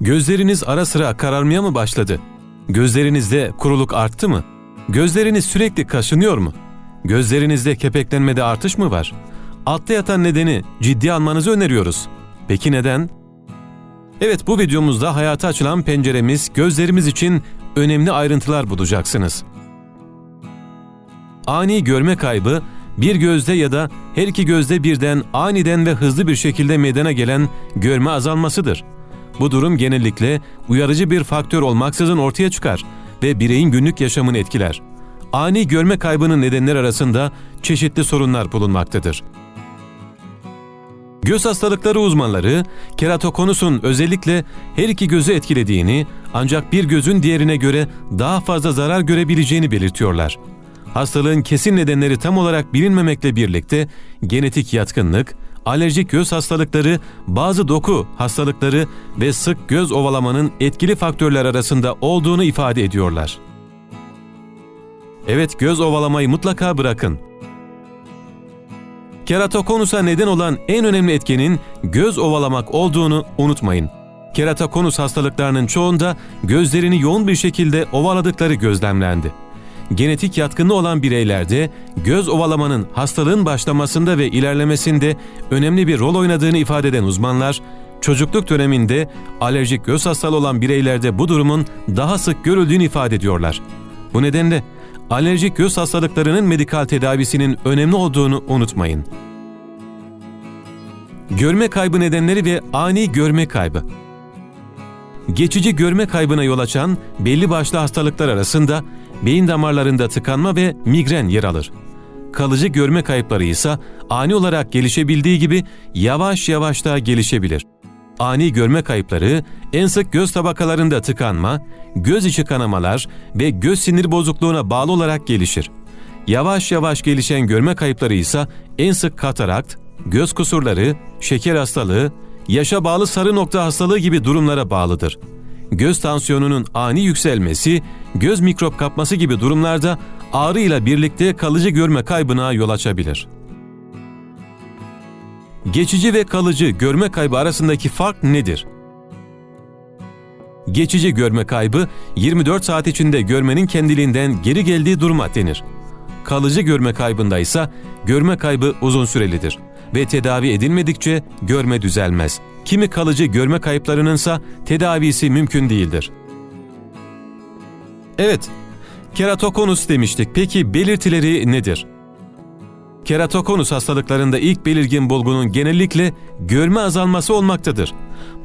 Gözleriniz ara sıra kararmaya mı başladı? Gözlerinizde kuruluk arttı mı? Gözleriniz sürekli kaşınıyor mu? Gözlerinizde kepeklenmede artış mı var? Altta yatan nedeni ciddi almanızı öneriyoruz. Peki neden? Evet bu videomuzda hayata açılan penceremiz, gözlerimiz için önemli ayrıntılar bulacaksınız. Ani görme kaybı, bir gözde ya da her iki gözde birden aniden ve hızlı bir şekilde meydana gelen görme azalmasıdır. Bu durum genellikle uyarıcı bir faktör olmaksızın ortaya çıkar ve bireyin günlük yaşamını etkiler. Ani görme kaybının nedenleri arasında çeşitli sorunlar bulunmaktadır. Göz hastalıkları uzmanları, keratokonusun özellikle her iki gözü etkilediğini ancak bir gözün diğerine göre daha fazla zarar görebileceğini belirtiyorlar. Hastalığın kesin nedenleri tam olarak bilinmemekle birlikte genetik yatkınlık, alerjik göz hastalıkları, bazı doku hastalıkları ve sık göz ovalamanın etkili faktörler arasında olduğunu ifade ediyorlar. Evet göz ovalamayı mutlaka bırakın. Keratokonusa neden olan en önemli etkenin göz ovalamak olduğunu unutmayın. Keratokonus hastalıklarının çoğunda gözlerini yoğun bir şekilde ovaladıkları gözlemlendi. Genetik yatkınlığı olan bireylerde göz ovalamanın hastalığın başlamasında ve ilerlemesinde önemli bir rol oynadığını ifade eden uzmanlar, çocukluk döneminde alerjik göz hastalığı olan bireylerde bu durumun daha sık görüldüğünü ifade ediyorlar. Bu nedenle alerjik göz hastalıklarının medikal tedavisinin önemli olduğunu unutmayın. Görme kaybı nedenleri ve ani görme kaybı. Geçici görme kaybına yol açan belli başlı hastalıklar arasında beyin damarlarında tıkanma ve migren yer alır. Kalıcı görme kayıpları ise ani olarak gelişebildiği gibi yavaş yavaş da gelişebilir. Ani görme kayıpları en sık göz tabakalarında tıkanma, göz içi kanamalar ve göz sinir bozukluğuna bağlı olarak gelişir. Yavaş yavaş gelişen görme kayıpları ise en sık katarakt, göz kusurları, şeker hastalığı, yaşa bağlı sarı nokta hastalığı gibi durumlara bağlıdır. Göz tansiyonunun ani yükselmesi, göz mikrop kapması gibi durumlarda ağrı ile birlikte kalıcı görme kaybına yol açabilir. Geçici ve kalıcı görme kaybı arasındaki fark nedir? Geçici görme kaybı 24 saat içinde görmenin kendiliğinden geri geldiği duruma denir. Kalıcı görme kaybında ise görme kaybı uzun sürelidir ve tedavi edilmedikçe görme düzelmez. Kimi kalıcı görme kayıplarınınsa tedavisi mümkün değildir. Evet, keratokonus demiştik. Peki belirtileri nedir? Keratokonus hastalıklarında ilk belirgin bulgunun genellikle görme azalması olmaktadır.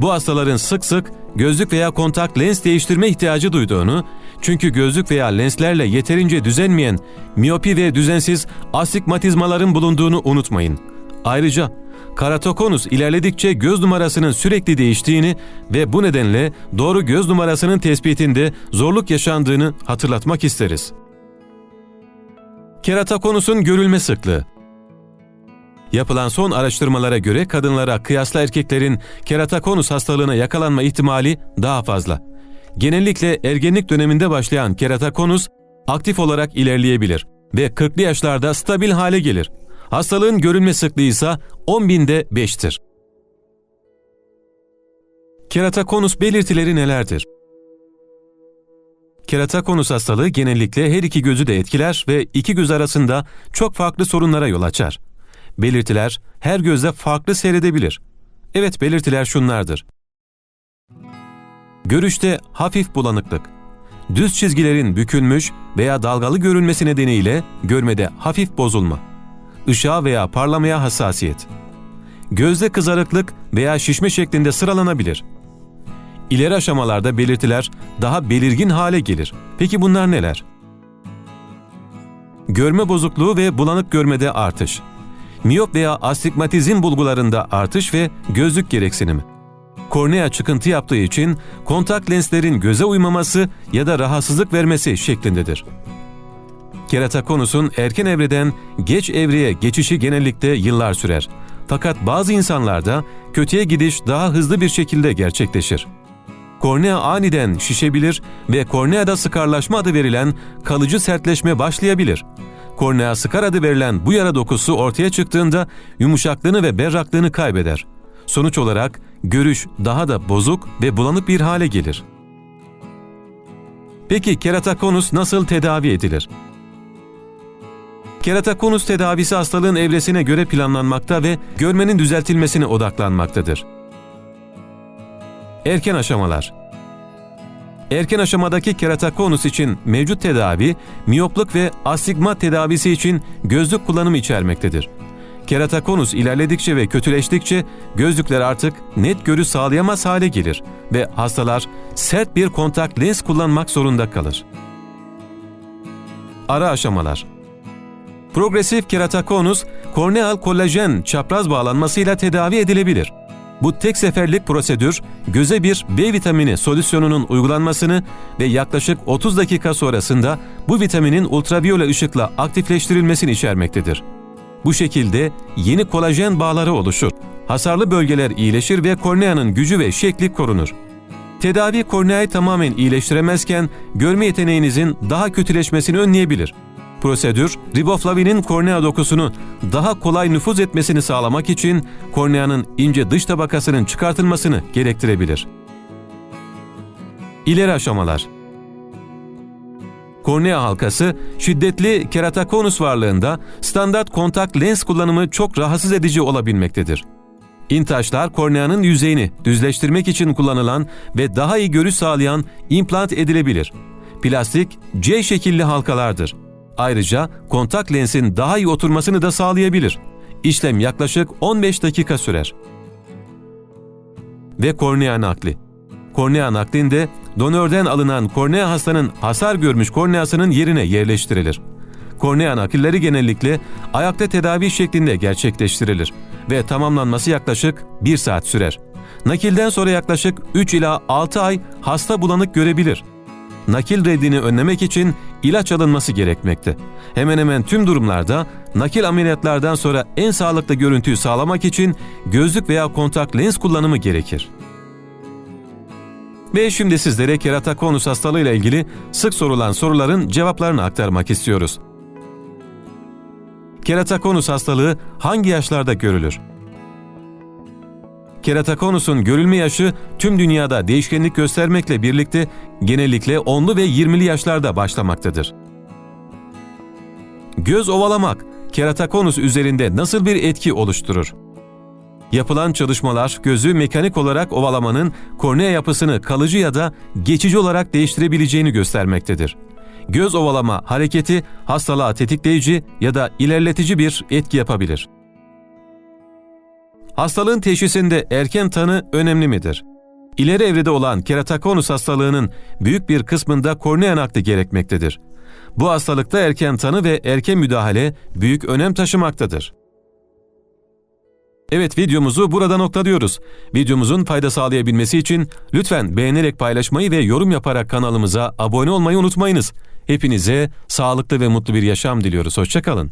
Bu hastaların sık sık gözlük veya kontak lens değiştirme ihtiyacı duyduğunu, çünkü gözlük veya lenslerle yeterince düzenmeyen miyopi ve düzensiz astigmatizmaların bulunduğunu unutmayın. Ayrıca keratokonus ilerledikçe göz numarasının sürekli değiştiğini ve bu nedenle doğru göz numarasının tespitinde zorluk yaşandığını hatırlatmak isteriz. Keratokonusun görülme sıklığı Yapılan son araştırmalara göre kadınlara kıyasla erkeklerin keratokonus hastalığına yakalanma ihtimali daha fazla. Genellikle ergenlik döneminde başlayan keratokonus aktif olarak ilerleyebilir ve 40'lı yaşlarda stabil hale gelir. Hastalığın görülme sıklığı ise 10 binde 5'tir. Keratokonus belirtileri nelerdir? Keratokonus hastalığı genellikle her iki gözü de etkiler ve iki göz arasında çok farklı sorunlara yol açar. Belirtiler her gözde farklı seyredebilir. Evet belirtiler şunlardır. Görüşte hafif bulanıklık. Düz çizgilerin bükülmüş veya dalgalı görünmesi nedeniyle görmede hafif bozulma. Işığa veya parlamaya hassasiyet. Gözde kızarıklık veya şişme şeklinde sıralanabilir. İleri aşamalarda belirtiler daha belirgin hale gelir. Peki bunlar neler? Görme bozukluğu ve bulanık görmede artış. Miyop veya astigmatizm bulgularında artış ve gözlük gereksinimi. Kornea çıkıntı yaptığı için kontak lenslerin göze uymaması ya da rahatsızlık vermesi şeklindedir. Keratokonusun erken evreden geç evreye geçişi genellikle yıllar sürer. Fakat bazı insanlarda kötüye gidiş daha hızlı bir şekilde gerçekleşir. Kornea aniden şişebilir ve korneada sıkarlaşma adı verilen kalıcı sertleşme başlayabilir. Kornea sıkar adı verilen bu yara dokusu ortaya çıktığında yumuşaklığını ve berraklığını kaybeder. Sonuç olarak görüş daha da bozuk ve bulanık bir hale gelir. Peki keratokonus nasıl tedavi edilir? Keratokonus tedavisi hastalığın evresine göre planlanmakta ve görmenin düzeltilmesine odaklanmaktadır. Erken aşamalar Erken aşamadaki keratokonus için mevcut tedavi, miyopluk ve astigmat tedavisi için gözlük kullanımı içermektedir. Keratokonus ilerledikçe ve kötüleştikçe gözlükler artık net görüş sağlayamaz hale gelir ve hastalar sert bir kontak lens kullanmak zorunda kalır. Ara aşamalar Progresif keratokonus, korneal kolajen çapraz bağlanmasıyla tedavi edilebilir. Bu tek seferlik prosedür, göze bir B vitamini solüsyonunun uygulanmasını ve yaklaşık 30 dakika sonrasında bu vitaminin ultraviyole ışıkla aktifleştirilmesini içermektedir. Bu şekilde yeni kolajen bağları oluşur. Hasarlı bölgeler iyileşir ve korneanın gücü ve şekli korunur. Tedavi korneayı tamamen iyileştiremezken görme yeteneğinizin daha kötüleşmesini önleyebilir. Prosedür, riboflavinin kornea dokusunu daha kolay nüfuz etmesini sağlamak için korneanın ince dış tabakasının çıkartılmasını gerektirebilir. İleri aşamalar Kornea halkası, şiddetli keratokonus varlığında standart kontak lens kullanımı çok rahatsız edici olabilmektedir. İntaşlar korneanın yüzeyini düzleştirmek için kullanılan ve daha iyi görüş sağlayan implant edilebilir. Plastik C şekilli halkalardır. Ayrıca kontak lensin daha iyi oturmasını da sağlayabilir. İşlem yaklaşık 15 dakika sürer. Ve kornea nakli. Kornea naklinde donörden alınan kornea hastanın hasar görmüş korneasının yerine yerleştirilir. Kornea nakilleri genellikle ayakta tedavi şeklinde gerçekleştirilir ve tamamlanması yaklaşık 1 saat sürer. Nakilden sonra yaklaşık 3 ila 6 ay hasta bulanık görebilir nakil reddini önlemek için ilaç alınması gerekmekte. Hemen hemen tüm durumlarda nakil ameliyatlardan sonra en sağlıklı görüntüyü sağlamak için gözlük veya kontak lens kullanımı gerekir. Ve şimdi sizlere keratokonus hastalığı ile ilgili sık sorulan soruların cevaplarını aktarmak istiyoruz. Keratokonus hastalığı hangi yaşlarda görülür? Keratokonus'un görülme yaşı tüm dünyada değişkenlik göstermekle birlikte genellikle 10'lu ve 20'li yaşlarda başlamaktadır. Göz ovalamak keratokonus üzerinde nasıl bir etki oluşturur? Yapılan çalışmalar gözü mekanik olarak ovalamanın kornea yapısını kalıcı ya da geçici olarak değiştirebileceğini göstermektedir. Göz ovalama hareketi hastalığa tetikleyici ya da ilerletici bir etki yapabilir. Hastalığın teşhisinde erken tanı önemli midir? İleri evrede olan keratokonus hastalığının büyük bir kısmında kornea nakli gerekmektedir. Bu hastalıkta erken tanı ve erken müdahale büyük önem taşımaktadır. Evet videomuzu burada noktalıyoruz. Videomuzun fayda sağlayabilmesi için lütfen beğenerek paylaşmayı ve yorum yaparak kanalımıza abone olmayı unutmayınız. Hepinize sağlıklı ve mutlu bir yaşam diliyoruz. Hoşçakalın.